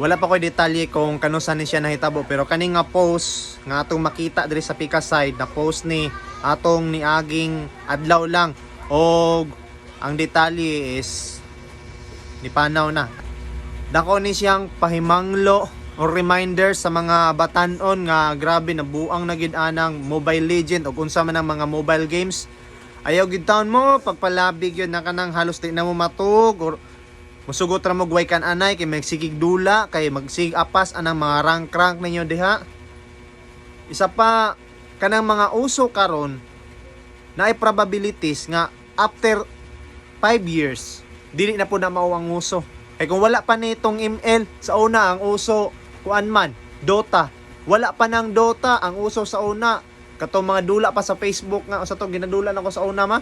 wala pa ko'y detalye kung kano sa ni siya nahitabo pero kani nga post nga atong makita diri sa Pika side na post ni atong ni aging adlaw lang. Og ang detalye is ni panaw na. Dako ni siyang pahimanglo o reminder sa mga batanon nga grabe na buang na gid anang Mobile Legend o unsa man ang mga mobile games. Ayaw gid taon mo pagpalabig yun na kanang halos di na mo matug or musugot ra mo guway kan anay kay magsigig dula kay magsig apas anang mga rank rank ninyo diha. Isa pa kanang mga uso karon na probabilities nga after 5 years dili na po na mao ang uso. Kay kung wala pa nitong ML sa una ang uso kuan man Dota. Wala pa ng Dota ang uso sa una. Kato mga dula pa sa Facebook nga sa to ginadula na ko sa una ma.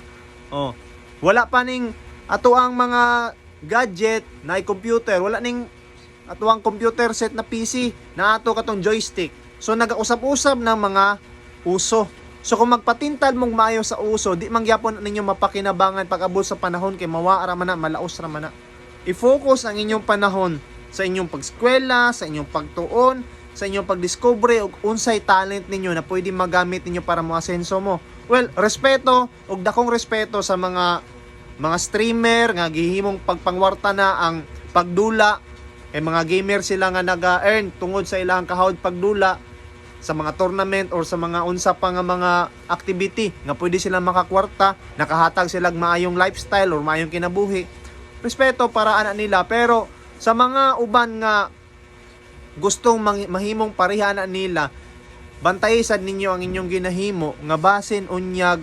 Oh. Wala pa ning ato ang mga gadget na computer. Wala ning ato ang computer set na PC na ato katong joystick. So nagausap-usap ng mga uso. So kung magpatintal mong maayo sa uso di mangyapon ninyo mapakinabangan pag abot sa panahon kay mawaara man na malaos ra man na. I-focus ang inyong panahon sa inyong pagskwela sa inyong pagtuon sa inyong pagdiscover og unsay talent ninyo na pwede magamit ninyo para mo asenso mo. Well respeto og dakong respeto sa mga mga streamer nga gihimong pagpangwarta na ang pagdula. Kay mga gamer sila nga naga-earn tungod sa ilang kahawd pagdula sa mga tournament or sa mga unsa pa nga mga activity nga pwede sila makakwarta. Nakahatag sila maayong lifestyle or maayong kinabuhi. Respeto para ana nila pero sa mga uban nga gustong mahimong pareha na nila bantayi sad ninyo ang inyong ginahimo nga basin unyag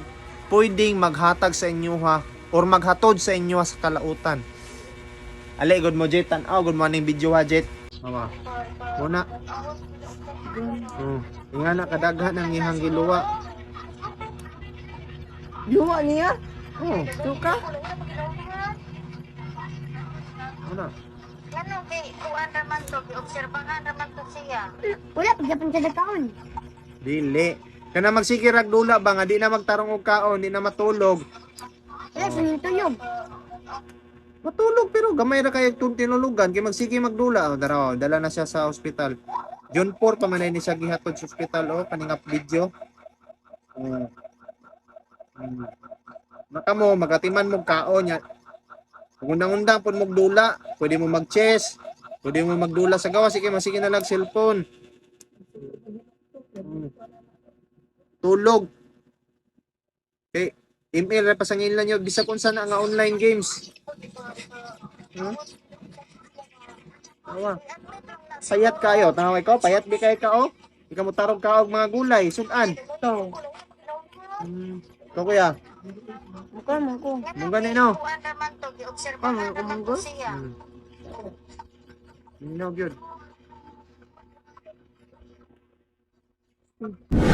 pwedeng maghatag sa inyo ha or maghatod sa inyo sa kalautan Ale, good mo, Jet. Tanaw, good morning video ha, Jet. Mama. Muna. Oh, nga na kadaghan ang ihang giluwa. Luwa niya? Oh, Tuka? muna. Ano, kay kuan naman to, obserbahan naman to siya. Wala, pagdapan sa nagkaon. Dili. Kana magsikirag dula ba nga di na magtarong og kaon, di na matulog. Wala, sa niyong tuyog. Matulog pero gamay ra kay tinulugan kay magsige magdula. Oh, dara, oh, dala na siya sa ospital. June 4 pa man ni siya gihatod sa ospital oh, kaningap video. Oh. Hmm. Magatiman mo kaon nya. Kung undang-undang pud mo dula, pwede mo mag-chess, pwede mo magdula sa gawa sige masige na lang cellphone. Hmm. Tulog. Okay, email ra pasangin lang nyo bisag unsa na nga online games. Hmm? Awa. Payat kayo, tawag ko, payat di kayo ka oh. Ikaw mo tarog ka og mga gulay, sudan. Ito. Hmm. Ikaw kuya, Mukha mo ko. mong ganun no. To, obserbahan Ano, naman to kumunggo? siya. Hmm.